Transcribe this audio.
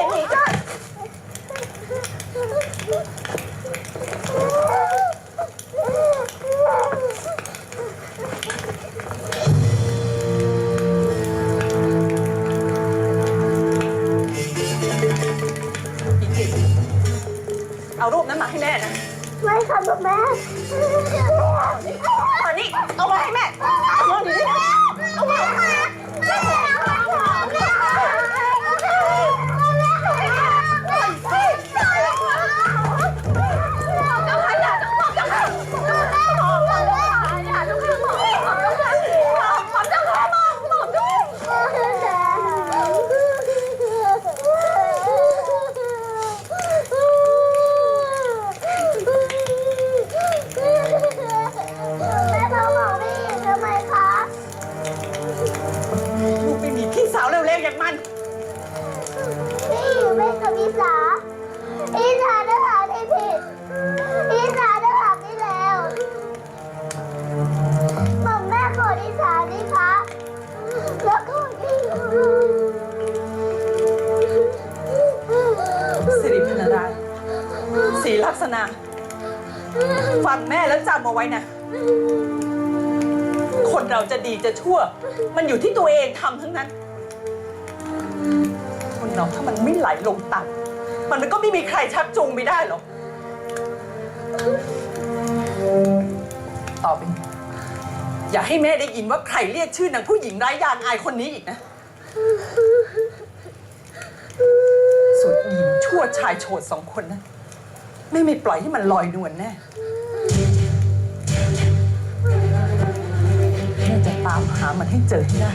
ยงหนีก่อนเอารูปนั้นมาให้แม่นะ ไม่ค่ะคุณแม่าวเร็วๆอย่างมัน พี่อยู่เป็นกับพี่สาพี่สาได้หาที่ผิดพี่สาได้หาที่แล้วบอกแม่ขอที่สาดิคะแล้วก็พี่สิริพนารายณ์ศรีลักษณะ ฟังแม่แล้วจำเอาไว้นะ คนเราจะดีจะชั่ว มันอยู่ที่ตัวเองทำทั้งนั้น คนเราถ้ามันไม่ไหลลงต่ำมันก็ไม่มีใครชักจูงไม่ได้หรอก ต่อไปนี้อย่าให้แม่ได้ยินว่าใครเรียกชื่อนางผู้หญิงไร้ยางอายคนนี้อีกนะ ส่วนอีหญิงชั่วชายโฉดสองคนนะแม่ไม่ปล่อยให้มันลอยนวลแน่แม่จะตามหามันให้เจอให้ได้